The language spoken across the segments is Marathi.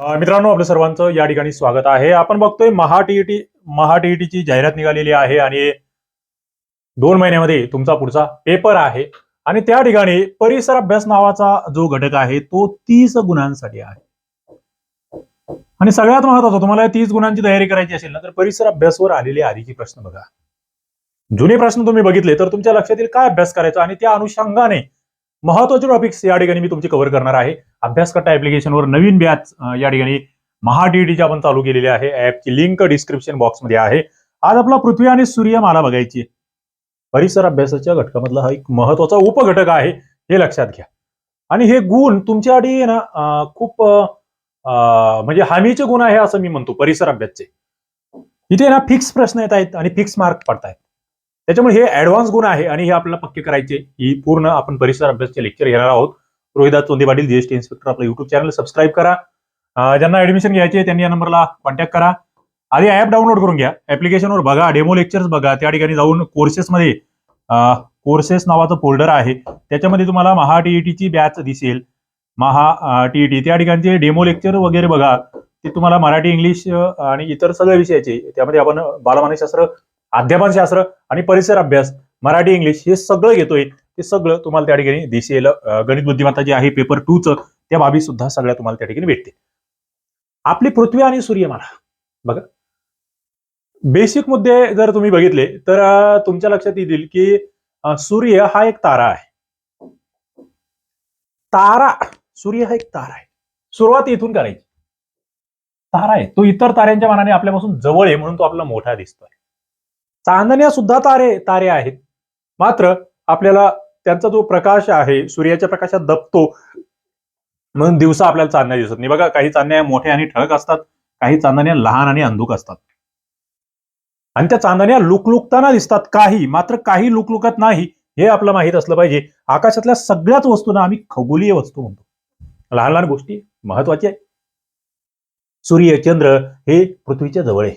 मित्रांनो आपलं सर्वांचं या ठिकाणी स्वागत आहे. आपण बघतोय महाटीईटी महाटीईटीची जाहिरात निघालेली आहे आणि दोन महिन्यामध्ये तुमचा पुढचा पेपर आहे. आणि त्या ठिकाणी परिसर अभ्यास नावाचा जो घटक आहे तो तीस गुणांसाठी आहे. आणि सगळ्यात महत्वाचं तुम्हाला तीस गुणांची तयारी करायची असेल ना तर परिसर अभ्यासवर आलेले आधीचे प्रश्न बघा. जुने प्रश्न तुम्ही बघितले तर तुमच्या लक्षात येईल काय अभ्यास करायचा आणि त्या अनुषंगाने महत्त्वाचे टॉपिक्स या ठिकाणी मी तुमची कव्हर करणार आहे. अभ्यास कट्टा ऍप्लिकेशनवर नवीन बॅच या ठिकाणी महा आपण चालू केलेली आहे. ऍपची लिंक डिस्क्रिप्शन बॉक्समध्ये आहे. आज आपला पृथ्वी आणि सूर्य माला बघायची परिसर अभ्यासाच्या घटकामधला हा एक महत्त्वाचा उपघटक आहे हे लक्षात घ्या. आणि हे गुण तुमच्यासाठी ना खूप म्हणजे हमीचे गुण आहे असं मी म्हणतो परिसर अभ्यासचे. इथे ना फिक्स प्रश्न येत आहेत आणि फिक्स मार्क पडतायत. त्याच्यामुळे हे ऍडव्हान्स गुण आहे आणि हे आपल्याला पक्के करायचे. ही पूर्ण आपण परिसर अभ्यासचे लेक्चर घेणार आहोत. रोहिदास चोंदे पाटील जीएसटी इन्स्पेक्टर आपलं युट्यूब चॅनल सबस्क्राईब करा. ज्यांना ऍडमिशन घ्यायचे त्यांनी या नंबरला कॉन्टॅक्ट करा. आधी ऍप डाउनलोड करून घ्या. ऍप्लिकेशनवर बघा डेमो लेक्चर्स बघा. त्या ठिकाणी जाऊन कोर्सेसमध्ये कोर्सेस नावाचं फोल्डर आहे. त्याच्यामध्ये तुम्हाला महा टीईटीची बॅच दिसेल. महा टीईटी त्या ठिकाणचे डेमो लेक्चर वगैरे बघा. ते तुम्हाला मराठी इंग्लिश आणि इतर सगळ्या विषयाचे. त्यामध्ये आपण बालमानसशास्त्र अध्यापनशास्त्र आणि परिसर अभ्यास मराठी इंग्लिश हे सगळं घेतोय. ते सगळं तुम्हाला त्या ठिकाणी दिसेल. गणित बुद्धिमत्ता जे आहे पेपर टूचं त्या बाबी सुद्धा सगळ्या तुम्हाला त्या ठिकाणी भेटते आपली पृथ्वी आणि सूर्यमाला. बघा. बेसिक मुद्दे जर तुम्ही बघितले तर तुमच्या लक्षात येतील की सूर्य हा एक तारा आहे. तारा. सूर्य हा एक तारा आहे. सुरुवात इथून करायची. तारा आहे. तो इतर ताऱ्यांच्या मानाने आपल्यापासून जवळ आहे म्हणून तो आपला मोठा दिसतोय. चांदण्या सुद्धा तारे तारे आहेत. मात्र आपल्याला त्यांचा जो प्रकाश आहे सूर्याच्या प्रकाशात दबतो म्हणून दिवसा आपल्याला चांदण्या दिसत नाही. बघा काही चांदण्या मोठ्या आणि ठळक असतात काही चांदण्या लहान आणि अंधुक असतात. आणि त्या चांदण्या लुकलुकताना दिसतात काही मात्र काही लुकलुकत नाही हे आपलं माहीत असलं पाहिजे. आकाशातल्या सगळ्याच वस्तूंना आम्ही खगोलीय वस्तू म्हणतो. लहान लहान गोष्टी महत्त्वाच्या आहे सूर्य चंद्र हे पृथ्वीच्या जवळ आहे.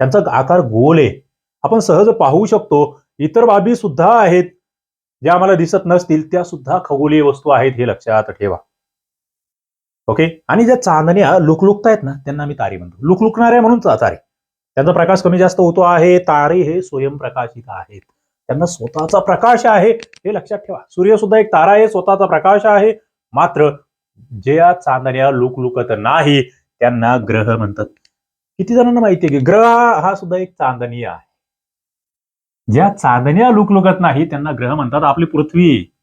त्यांचा आकार गोल आहे. आपण सहज पाहू शकतो इतर बाबी सुद्धा आहेत ज्या आम्हाला दिसत नसतील त्या सुद्धा खगोलीय वस्तू आहेत हे लक्षात ठेवा. ओके आणि ज्या चांदण्या आहेत ना त्यांना मी तारे म्हणतो. लुकलुकणाऱ्या म्हणून तारे. त्यांचा प्रकाश कमी जास्त होतो आहे तारे हे स्वयंप्रकाशित आहेत. त्यांना स्वतःचा प्रकाश आहे हे लक्षात ठेवा. सूर्य सुद्धा एक तारा आहे स्वतःचा प्रकाश आहे मात्र ज्या चांदण्या लुकलुकत नाही त्यांना ग्रह म्हणतात. किती जणांना माहिती आहे की ग्रह हा सुद्धा एक चांदणी आहे. ज्या चांदण्या लुकलुकत नाही त्यांना ग्रह म्हणतात आपली पृथ्वी.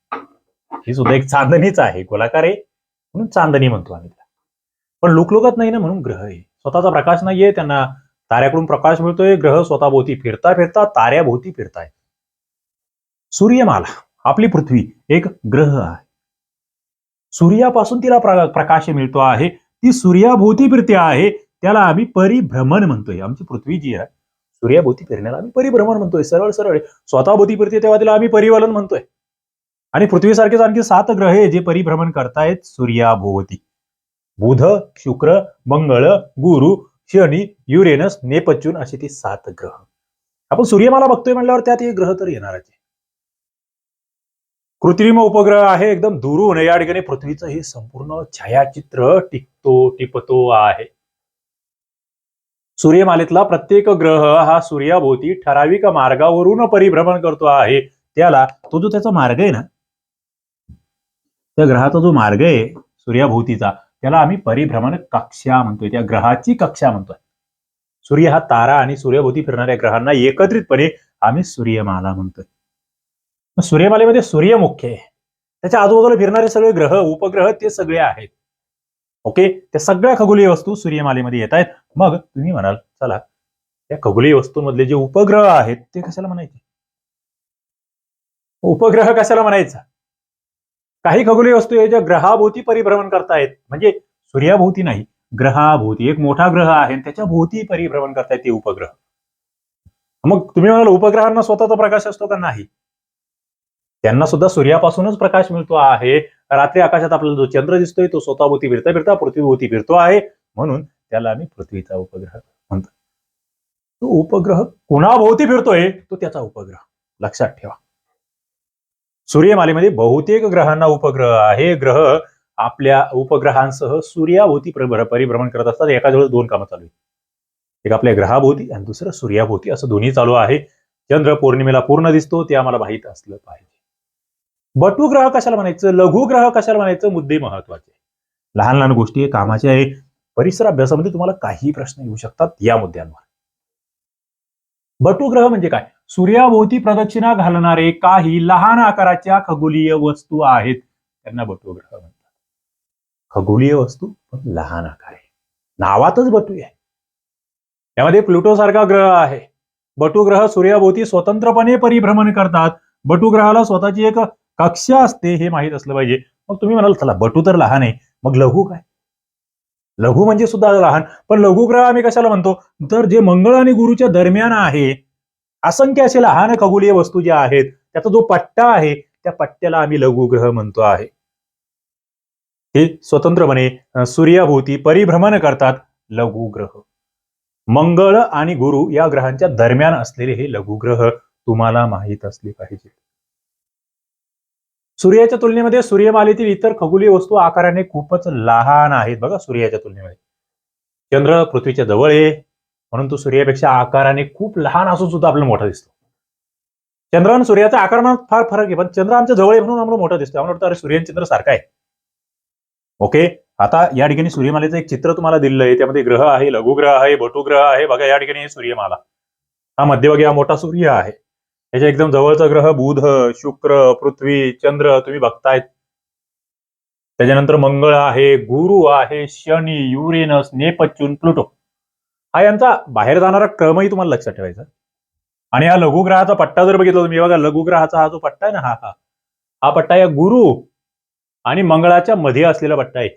ही सुद्धा एक चांदणीच आहे. गोलाकार आहे. म्हणून चांदणी म्हणतो आम्ही त्याला. पण लुकलुकत नाही ना म्हणून ग्रह आहे. स्वतःचा प्रकाश नाहीये त्यांना ताऱ्याकडून प्रकाश मिळतोय ग्रह स्वतःभोवती फिरता फिरता ताऱ्याभोवती फिरताय सूर्यमाला आपली पृथ्वी एक ग्रह आहे. सूर्यापासून तिला प्र- प्रकाश मिळतो आहे. ती सूर्याभोवती फिरते आहे. त्याला आम्ही परिभ्रमण म्हणतोय. आमची पृथ्वी जी आहे सूर्याभोवती फिरण्याला आम्ही परिभ्रमण म्हणतोय. सरळ सरळ. स्वतःभोवती फिरते तेव्हा तिला आम्ही परिवलन म्हणतोय. आणि पृथ्वीसारखेच आणखी सात ग्रह जे परिभ्रमण करतायत सूर्याभोवती. बुध शुक्र मंगळ गुरु शनी युरेनस नेपच्यून असे ते सात ग्रह. आपण सूर्यमाला बघतोय म्हणल्यावर त्यात हे ग्रह तर येणारच कृत्रिम उपग्रह आहे एकदम दुरून. या ठिकाणी पृथ्वीचं हे संपूर्ण छायाचित्र टिकतो टिपतो आहे. सूर्यमालेतला प्रत्येक ग्रह हा सूर्याभोवती ठराविक मार्गावरून परिभ्रमण करतो आहे. त्याला तो जो त्याचा मार्ग आहे ना त्या ग्रहाचा जो मार्ग आहे सूर्याभोवतीचा त्याला आम्ही परिभ्रमण कक्षा म्हणतोय. त्या ग्रहाची कक्षा म्हणतोय. सूर्य हा तारा आणि सूर्यभोवती फिरणाऱ्या ग्रहांना एकत्रितपणे आम्ही सूर्यमाला म्हणतोय. सूर्यमालेमध्ये सूर्य मुख्य आहे. त्याच्या आजूबाजूला फिरणारे सगळे ग्रह उपग्रह ते सगळे आहेत. ओके? त्या सगळ्या खगोलीय वस्तू सूर्यमालेमध्ये येत आहेत. मग तुम्ही म्हणाल चला या खगोलीय वस्तूंमधले जे उपग्रह आहेत ते कशाला म्हणायचे? उपग्रह कशाला म्हणायचा? काही खगोलीय वस्तू आहे ज्या ग्रहाभोवती परिभ्रमण करतायत म्हणजे सूर्याभोवती नाही ग्रहाभोवती. एक मोठा ग्रह आहे त्याच्या भोवती परिभ्रमण करतायत ते उपग्रह. मग तुम्ही म्हणाल उपग्रहांना स्वतःचा प्रकाश असतो का नाही? त्यांना सुद्धा सूर्यापासूनच प्रकाश मिळतो आहे. रात्री आकाशात आपल्याला जो चंद्र दिसतोय तो स्वतःभोवती फिरता फिरता पृथ्वीभोवती फिरतो आहे. म्हणून त्याला आम्ही पृथ्वीचा उपग्रह म्हणतो. तो उपग्रह कुणाभोवती फिरतोय? तो त्याचा उपग्रह. लक्षात ठेवा. सूर्यमालेमध्ये बहुतेक ग्रहांना उपग्रह आहे. ग्रह आपल्या उपग्रहांसह सूर्याभोवती परिभ्रमण करत असतात. एकाच वेळेस दोन कामं चालू आहेत. एक आपल्या ग्रहाभोवती आणि दुसरं सूर्याभोवती. असं दोन्ही चालू आहे. चंद्र पौर्णिमेला पूर्ण दिसतो. ते आम्हाला माहीत असलं पाहिजे. बटू ग्रह कशाला म्हणायचं? लघु ग्रह कशाला म्हणायचं? मुद्दे महत्त्वाचे. लहान लहान गोष्टी कामाच्या आहे परिसर अभ्यासामध्ये तुम्हाला काही प्रश्न येऊ शकतात या मुद्द्यांवर. बटू ग्रह म्हणजे काय? सूर्याभोवती प्रदक्षिणा घालणारे काही लहान आकाराच्या खगोलीय वस्तू आहेत. त्यांना बटू ग्रह म्हणतात. खगोलीय वस्तू पण लहान आकार आहे. नावातच बटू आहे. यामध्ये प्लुटो सारखा ग्रह आहे. बटू ग्रह सूर्याभोवती स्वतंत्रपणे परिभ्रमण करतात. बटू ग्रहाला स्वतःची एक कक्षा असते हे माहीत असलं पाहिजे. मग तुम्ही म्हणाल चला बटू तर लहान आहे. मग लघु काय? लघु म्हणजे सुद्धा लहान पण लघुग्रह आम्ही कशाला म्हणतो? तर जे मंगळ आणि गुरुच्या दरम्यान आहे असंख्य असे लहान खगोलीय वस्तू ज्या आहेत त्याचा जो पट्टा आहे त्या पट्ट्याला आम्ही लघुग्रह म्हणतो आहे. हे स्वतंत्रपणे सूर्याभोवती परिभ्रमण करतात लघुग्रह. मंगळ आणि गुरु या ग्रहांच्या दरम्यान असलेले हे लघुग्रह तुम्हाला माहीत असले पाहिजे सूर्याच्या तुलनेमध्ये सूर्यमालेतील इतर खगोलीय वस्तू आकाराने खूपच लहान आहेत बघा सूर्याच्या तुलनेमध्ये. चंद्र पृथ्वीच्या जवळ आहे म्हणून तो सूर्यापेक्षा आकाराने खूप लहान असून सुद्धा आपल्याला मोठा दिसतो. चंद्र आणि सूर्याचा आकारात फार फरक आहे पण चंद्र आमच्या जवळ आहे म्हणून आम्हाला मोठा दिसतो. आम्हाला वाटतं अरे सूर्य चंद्र सारखा आहे. ओके आता या ठिकाणी सूर्यमालेचं एक चित्र तुम्हाला दिलेलं आहे. त्यामध्ये ग्रह आहे लघुग्रह आहे बटुग्रह आहे. बघा या ठिकाणी हे सूर्यमाला. हा मध्यभागी हा मोठा सूर्य आहे. याच्या एकदम जवळचा ग्रह बुध शुक्र पृथ्वी चंद्र तुम्ही बघतायत. त्याच्यानंतर मंगळ आहे गुरु आहे शनी युरेनस नेपच्यून प्लुटो. हा यांचा बाहेर जाणारा क्रमही तुम्हाला लक्षात ठेवायचा. आणि हा लघुग्रहाचा पट्टा जर बघितला तुम्ही बघा लघुग्रहाचा हा जो पट्टा आहे ना हा हा. हा पट्टा या गुरु आणि मंगळाच्या मध्ये असलेला पट्टा आहे.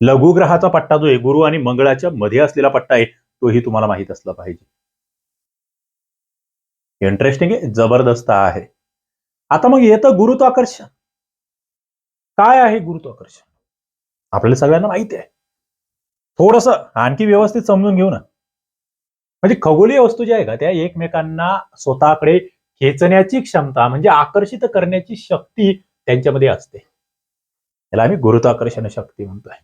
लघुग्रहाचा पट्टा जो आहे गुरु आणि मंगळाच्या मध्ये असलेला पट्टा आहे तोही तुम्हाला माहीत असला पाहिजे. इंटरेस्टिंग आहे जबरदस्त आहे. आता मग येतं गुरुत्वाकर्षण. काय आहे गुरुत्वाकर्षण? आपल्याला सगळ्यांना माहिती आहे. थोडस आणखी व्यवस्थित समजून घेऊ ना. म्हणजे खगोलीय वस्तू ज्या आहे का त्या एकमेकांना स्वतःकडे खेचण्याची क्षमता म्हणजे आकर्षित करण्याची शक्ती त्यांच्यामध्ये असते. याला आम्ही गुरुत्वाकर्षण शक्ती म्हणतोय.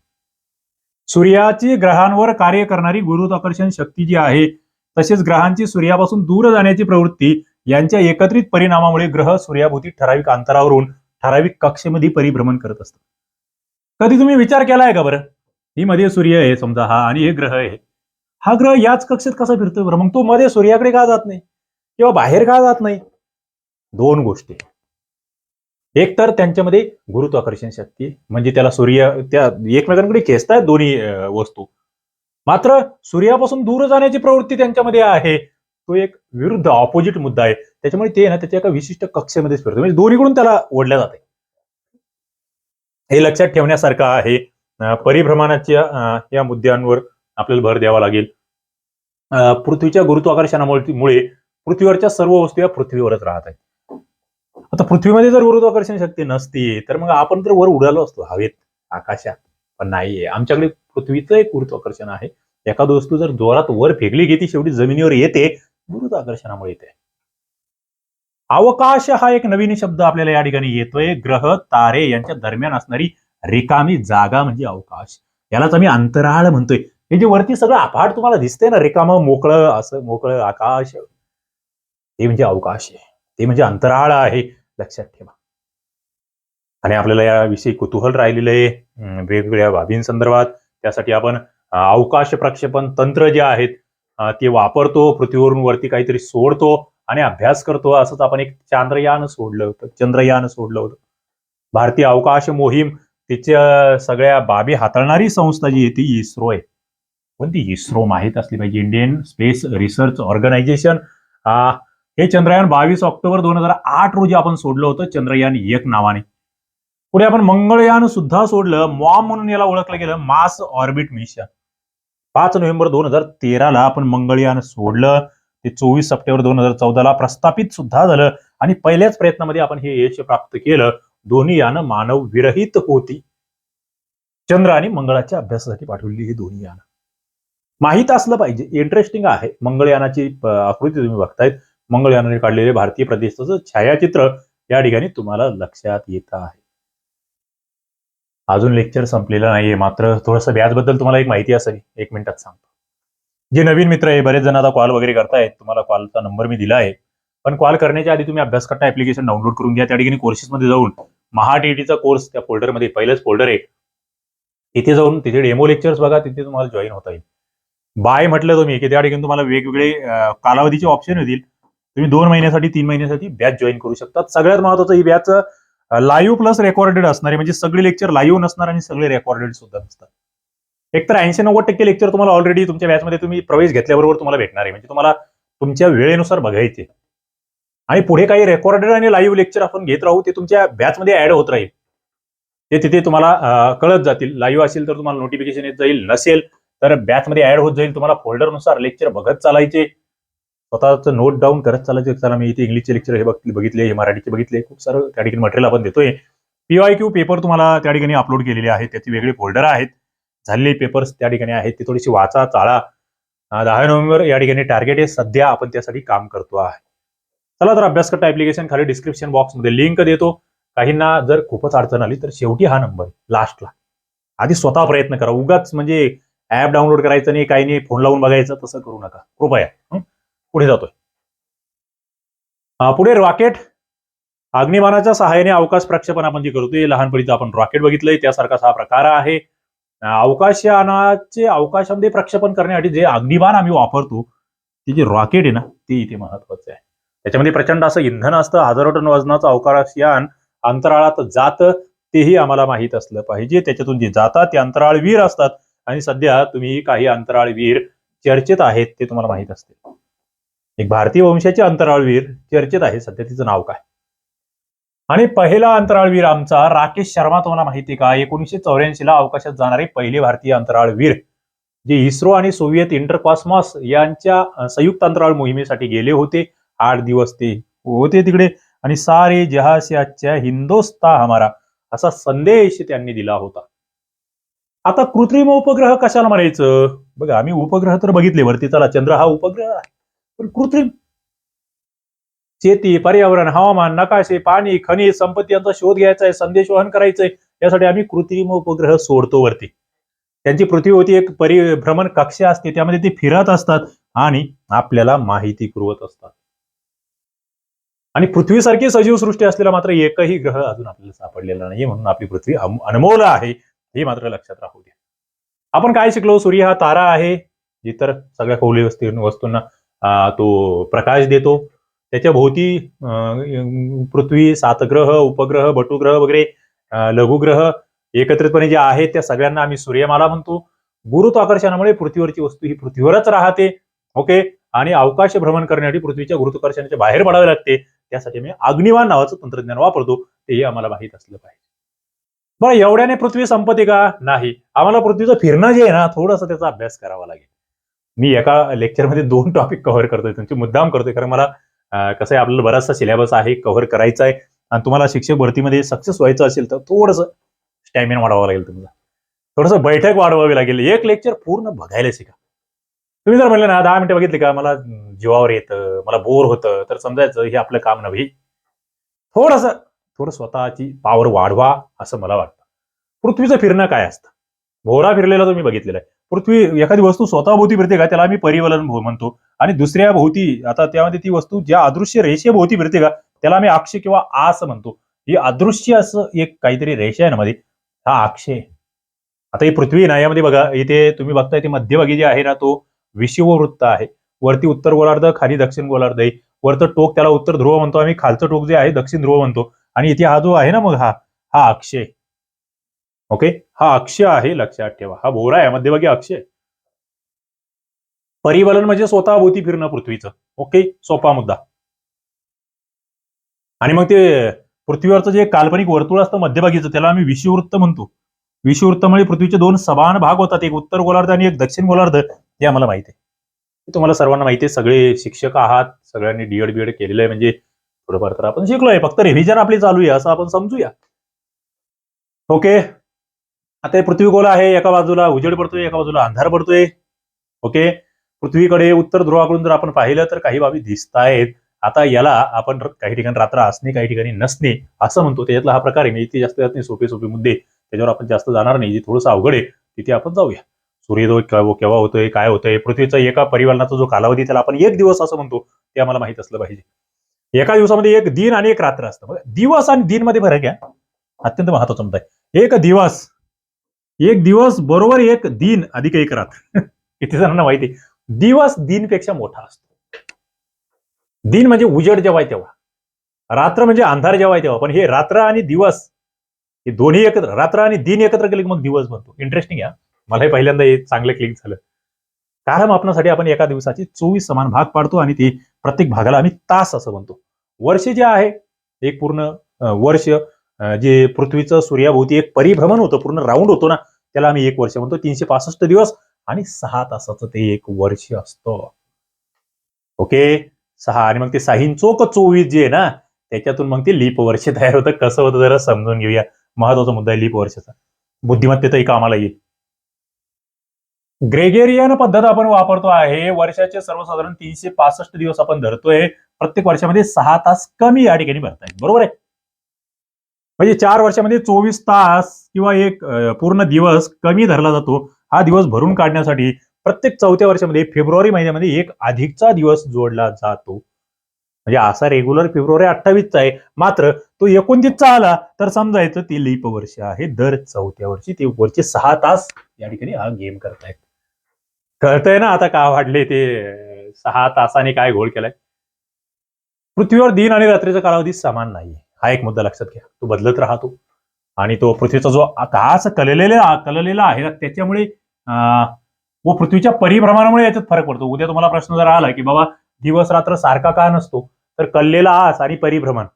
सूर्याची ग्रहांवर कार्य करणारी गुरुत्वाकर्षण शक्ती जी आहे तसेच ग्रहांची सूर्यापासून दूर जाण्याची प्रवृत्ती यांच्या एकत्रित परिणामामुळे ग्रह सूर्याभोवती ठराविक अंतरावरून ठराविक कक्षेमध्ये परिभ्रमण करत असतात. कधी तुम्ही विचार केलाय का बरं? ही मध्ये सूर्य आहे समजा हा आणि हे ग्रह आहे. हा ग्रह याच कक्षेत कसा फिरतोय बरं? मग तो मध्ये सूर्याकडे का जात नाही? किंवा बाहेर का जात नाही? दोन गोष्टी. एक तर त्यांच्यामध्ये गुरुत्वाकर्षण शक्ती म्हणजे त्याला सूर्य त्या एकमेकांकडे खेचतायत दोन्ही वस्तू. मात्र सूर्यापासून दूर जाण्याची प्रवृत्ती त्यांच्यामध्ये आहे. तो एक विरुद्ध ऑपोजिट मुद्दा आहे. त्याच्यामुळे ते ना त्याच्या एका विशिष्ट कक्षेमध्येच फिरतो. म्हणजे दोन्हीकडून त्याला ओढल्या जाते. हे लक्षात ठेवण्यासारखं आहे. परिभ्रमणाच्या या मुद्द्यांवर आपल्याला भर द्यावा लागेल. पृथ्वीच्या गुरुत्वाकर्षणामुळे मुळे पृथ्वीवरच्या सर्व वस्तू या पृथ्वीवरच राहत आहेत. आता पृथ्वीमध्ये जर गुरुत्वाकर्षण शक्ती नसती तर मग आपण तर वर उडालो असतो. हवेत आकाशात. पण नाहीये. आमच्याकडे पृथ्वीचं एक गुरुत्वाकर्षण आहे. एखादी वस्तू जर जोरात वर फेकली की ती शेवटी जमिनीवर येते गुरुत्वाकर्षणामुळे येते. अवकाश हा एक नवीन शब्द आपल्याला या ठिकाणी येतोय. ग्रह तारे यांच्या दरम्यान असणारी रिकामी जागा म्हणजे अवकाश. यालाच आम्ही अंतराळ म्हणतोय. हे जे वरती सगळं अपाट तुम्हाला दिसतंय ना रिकामं मोकळं असं मोकळं आकाश हे म्हणजे अवकाश आहे. ते म्हणजे अंतराळ आहे. लक्षात ठेवा. आणि आपल्याला याविषयी कुतूहल राहिलेलं आहे. वेगवेगळ्या बाबींसंदर्भात. त्यासाठी आपण अवकाश प्रक्षेपण तंत्र जे आहेत ते वापरतो पृथ्वीवरून वरती काहीतरी सोडतो आणि अभ्यास करतो. असंच आपण एक चांद्रयान सोडलं होतं चंद्रयान सोडलं होतं. भारतीय अवकाश मोहीम तिच्या सगळ्या बाबी हाताळणारी संस्था जी आहे ती इस्रो आहे. पण ती इस्रो माहीत असली पाहिजे? Indian space research organisation. हे चंद्रयान बावीस ऑक्टोबर दोन हजार आठ रोजी आपण सोडलं होतं चंद्रयान एक नावाने. पुढे आपण मंगळयान सुद्धा सोडलं. मॉम म्हणून याला ओळखलं गेलं. Mars orbit mission. पाच नोव्हेंबर दोन हजार तेराला आपण मंगळयान सोडलं. ते चोवीस सप्टेंबर दोन हजार चौदाला प्रस्थापित सुद्धा झालं. आणि पहिल्याच प्रयत्नामध्ये आपण हे यश प्राप्त केलं. दोन्ही यानं मानव विरहित होती. चंद्र आणि मंगळाच्या अभ्यासासाठी पाठवलेली ही दोन्ही यानं. माहीत असलं पाहिजे. इंटरेस्टिंग आहे. मंगळयानाची आकृती तुम्ही बघतायत. मंगळयानाने काढलेले भारतीय प्रदेशाचं छायाचित्र या ठिकाणी तुम्हाला लक्षात येत आहे. अजून लेक्चर संपलेलं नाहीये. मात्र थोडंसं व्याजबद्दल तुम्हाला एक माहिती असावी एक मिनिटात सांगतो. जे नवीन मित्र आहे बरेच जण आता कॉल वगैरे करतायत. तुम्हाला कॉलचा नंबर मी दिला आहे. पण कॉल करण्याच्या आधी तुम्ही अभ्यास करता ऍप्लिकेशन डाउनलोड करून घ्या. त्या ठिकाणी कोर्सेसमध्ये जाऊन महाटीईटीचा कोर्स त्या फोल्डरमध्ये पहिलंच फोल्डर आहे. तिथे जाऊन तिथे डेमो लेक्चर्स बघा. तिथे तुम्हाला जॉईन होता येईल. बाय म्हटलं तुम्ही की त्या ठिकाणी तुम्हाला वेगवेगळे कालावधीचे ऑप्शन येतील. तुम्ही दोन महिन्यासाठी तीन महिन्यासाठी बॅच जॉईन करू शकता सगळ्यात महत्वाचं ही बॅच लाईव्ह प्लस रेकॉर्डेड असणारे म्हणजे सगळे लेक्चर लाईव्ह नसणार आणि सगळे रेकॉर्डेड सुद्धा नसतात. एकतर ऐंशी नव्वद टक्के लेक्चर तुम्हाला ऑलरेडी तुमच्या बॅचमध्ये तुम्ही प्रवेश घेतल्याबरोबर तुम्हाला भेटणार आहे. म्हणजे तुम्हाला तुमच्या वेळेनुसार बघायचे. आणि पुढे काही रेकॉर्डेड आणि लाईव्ह लेक्चर आपण घेत राहू ते तुमच्या बॅचमध्ये ऍड होत राहील. ते तिथे तुम्हाला कळत जातील. लाईव्ह असेल तर तुम्हाला नोटिफिकेशन येत जाईल. नसेल तर बॅचमध्ये ऍड होत जाईल. तुम्हाला फोल्डरनुसार लेक्चर बघत चालायचे. स्वतःच नोट डाऊन करत चालायचं. चला मी इथे इंग्लिशचे लेक्चर हे बघितले हे मराठीचे बघितले. खूप सारं त्या ठिकाणी मटेरियल आपण देतोय. पीवाय क्यू पेपर तुम्हाला त्या ठिकाणी अपलोड केलेले आहेत. त्याचे वेगळे फोल्डर आहेत. झालेले पेपर्स त्या ठिकाणी आहेत. ते थोडीशी वाचा चाळा. दहा नोव्हेंबर या ठिकाणी टार्गेट आहे. सध्या आपण त्यासाठी काम करतो आहे. चला तर अभ्यास करता ऍप्लिकेशन खाली डिस्क्रिप्शन बॉक्समध्ये लिंक देतो. काहींना जर खूपच अडचण आली तर शेवटी हा नंबर लास्टला आधी स्वतः प्रयत्न करा. उगाच म्हणजे ऍप डाउनलोड करायचं नाही काही नाही फोन लावून बघायचं तसं करू नका. कृपया. पुढे जातोय. पुढे रॉकेट अग्निमानाच्या सहाय्याने अवकाश प्रक्षेपण आपण जे करतोय लहानपणीचं आपण रॉकेट बघितलंय त्यासारखाच हा प्रकार आहे. अवकाशयानाचे अवकाशामध्ये प्रक्षेपण करण्यासाठी जे अग्निबाण आम्ही वापरतो ते जे रॉकेट आहे ना ते इथे महत्वाचं आहे. त्याच्यामध्ये प्रचंड असं इंधन असतं हजारो टन वजनाचं अवकाशयान अंतराळात जातं तेही आम्हाला माहीत असलं पाहिजे. त्याच्यातून जे जातात ते अंतराळवीर असतात. आणि सध्या तुम्ही काही अंतराळवीर चर्चेत आहेत ते तुम्हाला माहीत असतील. एक भारतीय वंशाचे अंतराळवीर चर्चेत आहे. सध्या तिचं नाव काय? आणि पहिला अंतराळवीर आमचा राकेश शर्मा तुम्हाला माहिती का? एकोणीसशे चौऱ्याऐंशी ला अवकाशात जाणारे पहिले भारतीय अंतराळवीर जे इस्रो आणि सोव्हिएत इंटरकॉस्मॉस यांच्या संयुक्त अंतराळ मोहिमेसाठी गेले होते. आठ दिवस ते होते तिकडे. आणि सारे जहा हिंदोस्ता हमारा असा संदेश त्यांनी दिला होता. आता कृत्रिम उपग्रह कशाला म्हणायचं? बघा आम्ही उपग्रह तर बघितले वरती. चला चंद्र हा उपग्रह आहे. पण कृत्रिम शेती पर्यावरण हवामान नकाशे पाणी खनिज संपत्ती यांचा शोध घ्यायचा आहे संदेश वहन करायचा आहे यासाठी आम्ही कृत्रिम उपग्रह सोडतो वरती. त्यांची पृथ्वीवरती एक परिभ्रमण कक्षा असते त्यामध्ये ते फिरत असतात आणि आपल्याला माहिती पुरवत असतात. आणि पृथ्वीसारखी सजीव सृष्टी असलेला मात्र एकही ग्रह अजून आपल्याला सापडलेला नाही म्हणून आपली पृथ्वी अनमोल आहे हे मात्र लक्षात राहू द्या. आपण काय शिकलो? सूर्य हा तारा आहे इतर सगळ्या खगोलीय वस्तू वस्तूंना तो प्रकाश देतो. त्याच्या भोवती अं, पृथ्वी सातग्रह उपग्रह बटुग्रह वगैरे लघुग्रह एकत्रितपणे जे आहेत त्या सगळ्यांना आम्ही सूर्यमाला म्हणतो. गुरुत्वाकर्षणामुळे पृथ्वीवरची वस्तू ही पृथ्वीवरच राहते. ओके? आणि अवकाश भ्रमण करण्यासाठी पृथ्वीच्या गुरुत्वाकर्षणाच्या बाहेर पडावे लागते. त्यासाठी मी अग्निवान नावाचं तंत्रज्ञान वापरतो. तेही आम्हाला माहीत असलं पाहिजे. बरं एवढ्याने पृथ्वी संपते का? नाही. आम्हाला पृथ्वीचं फिरणं जे आहे ना थोडंसं त्याचा अभ्यास करावा लागेल. मी एका लेक्चरमध्ये दोन टॉपिक कव्हर करतोय तुमची मुद्दाम करतोय. कारण मला कसं आहे आपल्याला बराचसा सिलेबस आहे कव्हर करायचा आहे आणि तुम्हाला शिक्षक भरतीमध्ये सक्सेस व्हायचं असेल तर थोडंसं स्टॅमिना वाढवावं लागेल तुमचा. थोडंसं बैठक वाढवावी लागेल. एक लेक्चर पूर्ण बघायला शिका. तुम्ही जर म्हणले ना दहा मिनिटं बघितली का? मला जीवावर येतं मला बोर होतं. तर समजायचं हे आपलं काम नव्हे. थोडंसं थोडं स्वतःची पॉवर वाढवा असं मला वाटतं. पृथ्वीचं फिरणं काय असतं? भोवरा फिरलेला तुम्ही बघितलेला आहे. पृथ्वी एखादी वस्तू स्वतः भोवती फिरते का? त्याला आम्ही परिवलन भो- म्हणतो. आणि दुसऱ्या भोवती आता त्यामध्ये ती वस्तू ज्या अदृश्य रेषे भोवती फिरते का? त्याला आम्ही अक्ष किंवा आस म्हणतो. ही अदृश्य असं एक काहीतरी रेषा आहे ना मध्ये? हा अक्ष आहे. आता ही पृथ्वी ना यामध्ये बघा इथे तुम्ही बघताय ते मध्यभागी जे आहे ना तो विषुववृत्त आहे. वरती उत्तर गोलार्ध खाली दक्षिण गोलार्ध आहे. वरचं टोक त्याला उत्तर ध्रुव म्हणतो. आम्ही खालचं टोक जे आहे दक्षिण ध्रुव म्हणतो. आणि इथे हा जो आहे ना मग हा हा अक्षय ओके? हा अक्ष आहे लक्षात ठेवा. हा भोरा आहे मध्यभागी अक्ष आहे परिवलन म्हणजे स्वतःभोवती फिरणं पृथ्वीचं. ओके? सोपा मुद्दा. आणि मग ते पृथ्वीवरचं जे काल्पनिक वर्तुळ असतं मध्यभागीचं त्याला आम्ही विषुवृत्त म्हणतो. विषुवृत्तामुळे पृथ्वीचे दोन समान भाग होतात एक उत्तर गोलार्ध आणि एक दक्षिण गोलार्ध. हे आम्हाला माहिती आहे. तुम्हाला सर्वांना माहिती आहे. सगळे शिक्षक आहात. सगळ्यांनी डीएड बीएड केलेलं आहे. म्हणजे थोडंफार तर आपण शिकलोय. फक्त रिव्हिजन आपली चालू आहे असं आपण समजूया. ओके? आता हे पृथ्वीगोल आहे एका बाजूला उजेड पडतोय एका बाजूला अंधार पडतोय. ओके? पृथ्वीकडे उत्तर ध्रुवाकडून जर आपण पाहिलं तर काही बाबी दिसत आहेत. आता याला आपण काही ठिकाणी रात्र असणे काही ठिकाणी नसणे असं म्हणतो. त्याच्यातला हा प्रकार आहे. मी इथे जास्त जास्त नाही, सोपे सोपे मुद्दे. त्याच्यावर आपण जास्त जाणार नाही. जे थोडंसं अवघड आहे तिथे आपण जाऊया. सूर्योदय केव्हा होतोय काय होतंय? पृथ्वीचा एका परिवलनाचा जो कालावधी त्याला आपण एक दिवस असं म्हणतो. ते आम्हाला माहीत असलं पाहिजे. एका दिवसामध्ये एक दिन आणि एक रात्र असतं. दिवस आणि दिनमध्ये फरक आहे. अत्यंत महत्त्वाचा मुद्दा आहे. एक दिवस एक दिवस बरोबर एक दिन अधिक एक रात्र किती जणांना माहिती आहे? दिवस दिनपेक्षा मोठा असतो. दिन म्हणजे उजेड जेव्हा तेव्हा. रात्र म्हणजे अंधार जेव्हा आहे तेव्हा. पण हे रात्र आणि दिवस हे दोन्ही एकत्र रात्र आणि दिन एकत्र केले की मग दिवस बनतो. इंटरेस्टिंग आहे मलाही पहिल्यांदा हे चांगलं क्लिक झालं. कारण मापनासाठी आपण एका दिवसाची चोवीस समान भाग पाडतो आणि ते प्रत्येक भागाला आम्ही तास असं म्हणतो. वर्ष जे आहे एक पूर्ण वर्ष जे पृथ्वीचं सूर्याभोवती एक परिभ्रमण होतं पूर्ण राऊंड होतो ना त्याला आम्ही एक वर्ष म्हणतो तीनशे पासष्ट दिवस आणि सहा तासाचं ते एक वर्ष असतं. ओके? सहा आणि मग ते साहीन चोक चोवीस जे आहे ना त्याच्यातून मग ते लीप वर्ष तयार होतं. कसं होतं जरा समजून घेऊया. महत्त्वाचा मुद्दा आहे लीप वर्षाचा. बुद्धिमत्तेतही कामाला येईल. ग्रेगेरियन पद्धत आपण वापरतो आहे. वर्षाचे सर्वसाधारण तीनशे पासष्ट दिवस आपण धरतोय. प्रत्येक वर्षामध्ये सहा तास कमी या ठिकाणी भरताय बरोबर आहे? म्हणजे चार वर्षामध्ये चोवीस तास किंवा एक पूर्ण दिवस कमी धरला जातो. हा दिवस भरून काढण्यासाठी प्रत्येक चौथ्या वर्षामध्ये फेब्रुवारी महिन्यामध्ये एक अधिकचा दिवस जोडला जातो. म्हणजे असा रेग्युलर फेब्रुवारी अठ्ठावीसचा आहे. मात्र तो एकोणतीसचा आला तर समजायचं ते लीप वर्ष आहे. दर चौथ्या वर्षी ते वरचे सहा तास या ठिकाणी हा गेम करतायत. कळतंय ना आता का वाढले ते सहा तासाने काय घोळ केलाय? पृथ्वीवर दिन आणि रात्रीचा कालावधी समान नाही हा एक मुद्दा लक्षात घ्या. तो बदलत राहतो. आणि तो पृथ्वीचा जो आकाश कललेला कललेला आहे त्याच्यामुळे अं, व पृथ्वीच्या परिभ्रमणामुळे याच्यात फरक पडतो. उद्या तुम्हाला प्रश्न जर आला की बाबा दिवस रात्र सारखा का नसतो तर कललेला आस आणि परिभ्रमण.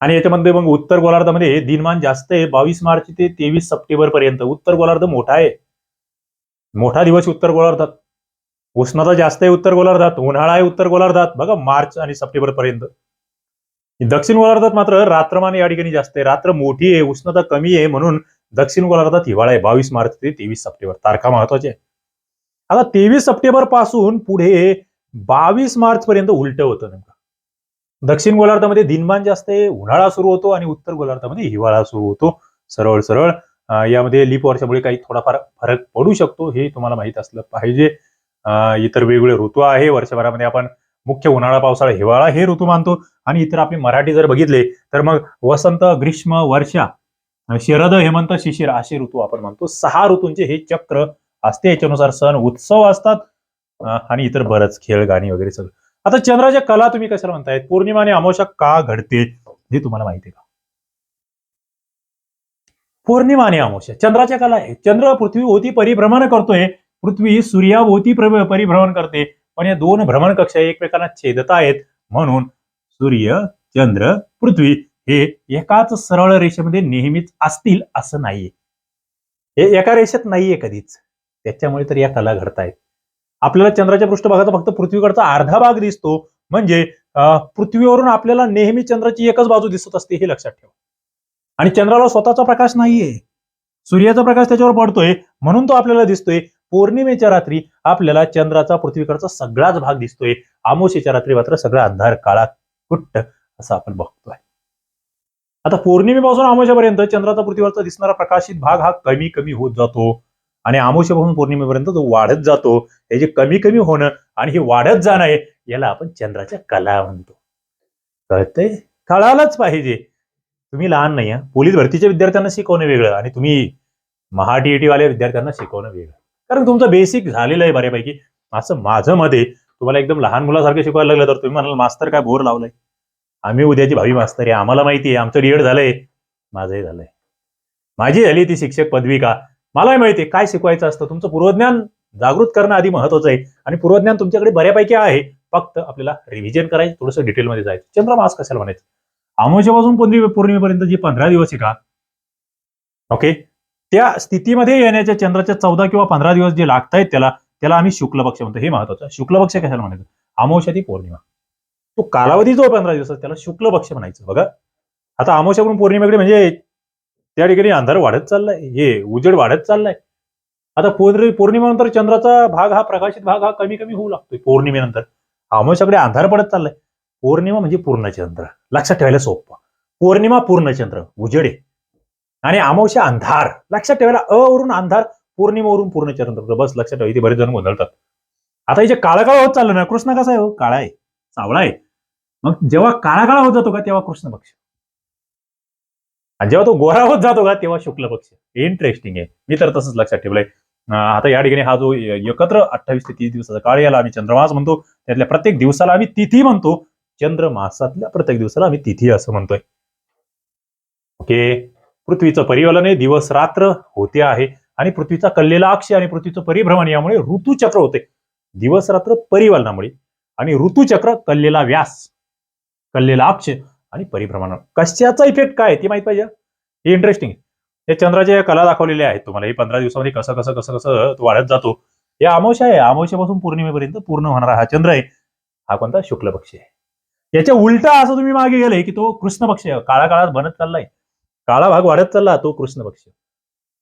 आणि याच्यामध्ये मग उत्तर गोलार्धामध्ये दिनमान जास्त आहे बावीस मार्च ते तेवीस सप्टेंबर पर्यंत. उत्तर गोलार्ध मोठा आहे. मोठा दिवस उत्तर गोलार्धात. उष्णता जास्त आहे उत्तर गोलार्धात उन्हाळा आहे उत्तर गोलार्धात. बघा मार्च आणि सप्टेंबर पर्यंत. दक्षिण गोलार्धात मात्र रात्रमान या ठिकाणी जास्त आहे. रात्र मोठी आहे उष्णता कमी आहे म्हणून दक्षिण गोलार्धात हिवाळा आहे. बावीस मार्च ते तेवीस सप्टेंबर. तारखा महत्वाची आहे आता तेवीस सप्टेंबरपासून पुढे बावीस मार्च पर्यंत उलट होतं नेमकं. दक्षिण गोलार्धामध्ये दिनमान जास्त आहे उन्हाळा सुरू होतो आणि उत्तर गोलार्धामध्ये हिवाळा सुरू होतो. सरळ सरळ यामध्ये लीप वर्षामुळे काही थोडाफार फरक पडू शकतो हे तुम्हाला माहीत असलं पाहिजे. इतर वेगवेगळे ऋतू आहे. वर्षभरामध्ये आपण मुख्य उन्हाळा पावसाळा हिवाळा हे ऋतू मानतो. आणि इतर आपले मराठी जर बघितले तर मग वसंत ग्रीष्म वर्षा शरद हेमंत शिशिर असे ऋतू आपण म्हणतो सहा ऋतूंचे हे चक्र असते. याच्यानुसार सण उत्सव असतात. आणि इतर बरंच खेळ गाणी वगैरे सगळं. आता चंद्राच्या कला तुम्ही कशाला म्हणताय? पौर्णिमा आणि अमावस्या का घडते हे तुम्हाला माहिती का? पौर्णिमा आणि अमावस्या चंद्राच्या कला आहे. चंद्र पृथ्वीभोवती परिभ्रमण करतोय. पृथ्वी सूर्याभोवती परिभ्रमण करते. पण या दोन भ्रमण कक्षा एकमेकांना छेदत आहेत. म्हणून सूर्य चंद्र पृथ्वी हे एकाच सरळ रेषेमध्ये नेहमीच असतील असं नाहीये. हे एका रेषेत नाहीये कधीच. त्याच्यामुळे तर या कला घडतायत. आपल्याला चंद्राच्या पृष्ठभागाचा फक्त पृथ्वीकडचा अर्धा भाग दिसतो. म्हणजे पृथ्वीवरून आपल्याला नेहमी चंद्राची एकच बाजू दिसत असते हे लक्षात ठेवा. आणि चंद्राला स्वतःचा प्रकाश नाहीये. सूर्याचा प्रकाश त्याच्यावर पडतोय. म्हणून तो आपल्याला दिसतोय. पौर्णिमेच्या रात्री आपल्याला चंद्राचा पृथ्वीकडचा सगळाच भाग दिसतोय. अमावस्येच्या रात्री मात्र सगळा अंधार काळा कुट्ट असं आपण बघतोय. आता पौर्णिमेपासून आमोशापर्यंत चंद्राचा पृथ्वीवरचा दिसणारा प्रकाशित भाग हा कमी कमी होत जातो. आणि आमोशापासून पौर्णिमेपर्यंत तो वाढत जातो. हे जे कमी कमी होणं आणि हे वाढत जाणं आहे याला आपण चंद्राच्या कला म्हणतो. कळतंय? कळायलाच पाहिजे. तुम्ही लहान नाही पोलीस भरतीच्या विद्यार्थ्यांना शिकवणं वेगळं आणि तुम्ही महा वाल्या विद्यार्थ्यांना शिकवणं वेगळं. कारण तुमचं बेसिक झालेलं आहे बऱ्यापैकी. असं माझं मध्ये तुम्हाला एकदम लहान मुलासारखं शिकवायला लागलं तर तुम्ही म्हणाल मास्तर काय बोर लावलाय. आम्ही उद्याची भावी मास्तर आहे. आम्हाला माहिती आहे. आमचं डीएड झालंय. माझंही झालंय. माझी झाली ती शिक्षक पदवी का? मलाही माहिती काय शिकवायचं असतं? तुमचं पूर्वज्ञान जागृत करणं आधी महत्वाचं आहे. आणि पूर्वज्ञान तुमच्याकडे बऱ्यापैकी आहे. फक्त आपल्याला रिव्हिजन करायचं थोडंसं डिटेलमध्ये जायचं. चंद्रमास कशाला म्हणायचं? अमावस्यापासून पौर्णिमेपर्यंत जे पंधरा दिवस आहे का? ओके त्या स्थितीमध्ये येण्याच्या चंद्राच्या चौदा किंवा पंधरा दिवस जे लागत आहेत त्याला त्याला आम्ही शुक्ल पक्ष म्हणतो. हे महत्वाचं शुक्ल पक्ष कशाला म्हणायचं? अमावस्या पौर्णिमा. तो कालावधी जो पंधरा दिवस त्याला शुक्ल पक्ष म्हणायचं. बघा. आता अमावस्याकडून पौर्णिमेकडे म्हणजे त्या ठिकाणी अंधार वाढत चाललाय. हे उजेड वाढत चाललाय. आता पौर्णि पौर्णिमेनंतर चंद्राचा भाग हा प्रकाशित भाग हा कमी कमी होऊ लागतोय पौर्णिमेनंतर. अमावशाकडे अंधार पडत चाललाय. पौर्णिमा म्हणजे पूर्णचंद्र. लक्षात ठेवायला सोपं. पौर्णिमा पूर्णचंद्र. उजेड आहे. आणि अमावश्या अंधार. लक्षात ठेवायला अ वरून अंधार पौर्णिमेवरून पूर्ण चंद्र. बस लक्षात ठेवा इथे बरेच जण गोंधळतात. आता इथे काळा काळा होत चाललं ना कृष्ण कसा आहे हो? काळा आहे सावळा आहे. मग जेव्हा काळा काळा होत जातो का तेव्हा कृष्ण पक्ष. आणि जेव्हा तो गोरा होत जातो का तेव्हा शुक्ल पक्ष. इंटरेस्टिंग आहे. मी तर तसंच लक्षात ठेवलंय. आता या ठिकाणी हा जो एकत्र अठ्ठावीस ते तीस दिवसाचा काळ याला आम्ही चंद्रमास म्हणतो. त्यातल्या प्रत्येक दिवसाला आम्ही तिथी म्हणतो. चंद्रमासातल्या प्रत्येक दिवसाला आम्ही तिथी असं म्हणतोय. ओके पृथ्वीचं परिवलन आहे दिवस रात्र होते आहे. आणि पृथ्वीचा कल्लेला अक्ष आणि पृथ्वीचं परिभ्रमण यामुळे ऋतुचक्र होते. दिवस रात्र परिवलनामुळे. आणि ऋतुचक्र कल्लेला व्यास कल्लेला अक्ष आणि परिभ्रमण. कशाचा इफेक्ट काय ते माहीत पाहिजे? हे इंटरेस्टिंग हे चंद्राच्या कला दाखवलेल्या आहेत. तुम्हाला हे पंधरा दिवसामध्ये कसं कसं कसं कसं वाढत जातो. हे अमावश्या आहे. अमावस्यापासून पौर्णिमेपर्यंत पूर्ण होणारा हा चंद्र आहे. हा कोणता शुक्ल पक्ष आहे? याच्या उलटा असं तुम्ही मागे गेले की तो कृष्ण पक्ष काळा काळात बनत चाललाय. काळा भाग वाढत चालला तो कृष्ण पक्ष.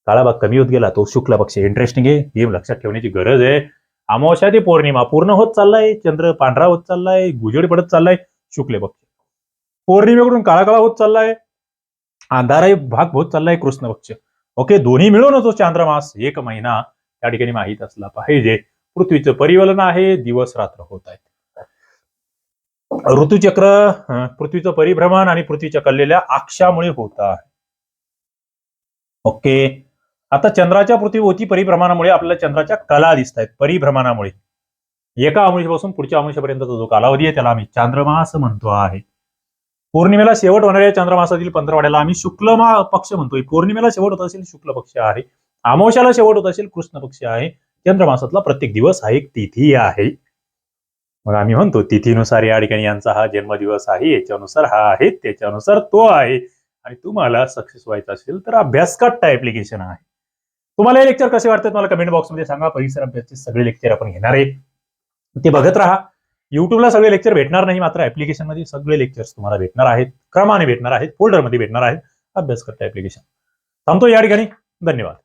काळा भाग कमी होत गेला तो शुक्ल पक्ष. इंटरेस्टिंग आहे. हे लक्षात ठेवण्याची गरज आहे. अमावस्या ते पौर्णिमा पूर्ण होत चाललाय. चंद्र पांढरा होत चाललाय. गुजड पडत चाललाय. शुक्ल पक्ष. पौर्णिमेकडून काळा काळा होत चाललाय. अंधाराही भाग होत चाललाय कृष्ण पक्ष. ओके दोन्ही मिळून तो चांद्रमास. एक महिना त्या ठिकाणी माहीत असला पाहिजे. पृथ्वीचं परिवलन आहे. दिवस रात्र होत आहेत. ऋतुचक्र पृथ्वीचं परिभ्रमण आणि पृथ्वीच्या कल्लेल्या आक्षामुळे होत आहे. ओके. आता चंद्राच्या पृथ्वीभोवती परिभ्रमणामुळे आपल्याला चंद्राच्या कला दिसत आहेत परिभ्रमणामुळे. एका अंशापासून पुढच्या अंशापर्यंतचा जो कालावधी आहे त्याला आम्ही चांद्रमास म्हणतो आहे. पौर्णिमेला शेवट होणाऱ्या चंद्रमासातील पंधरवाड्याला आम्ही शुक्लमा पक्ष म्हणतोय. पौर्णिमेला शेवट होत असेल शुक्ल पक्ष आहे. अमावश्याला शेवट होत असेल कृष्ण पक्ष आहे. चंद्रमासातला प्रत्येक दिवस हा एक तिथी आहे. मग आम्ही म्हणतो तिथीनुसार या ठिकाणी यांचा हा जन्मदिवस आहे याच्यानुसार हा आहे त्याच्यानुसार तो आहे. आणि तुम्हाला सक्सेस व्हायचं असेल तर अभ्यासकट्टा ऍप्लिकेशन आहे. तुम्हाला हे लेक्चर कसे वाटतात मला कमेंट बॉक्समध्ये सांगा. परिसर अभ्यासचे सगळे लेक्चर आपण घेणार आहे. ते बघत राहा. युट्यूबला सगळे लेक्चर भेटणार नाही मात्र ऍप्लिकेशनमध्ये सगळे लेक्चर्स तुम्हाला भेटणार आहेत. क्रमाने भेटणार आहेत फोल्डरमध्ये भेटणार आहेत. अभ्यास करता ऍप्लिकेशन थांबतो या ठिकाणी. धन्यवाद.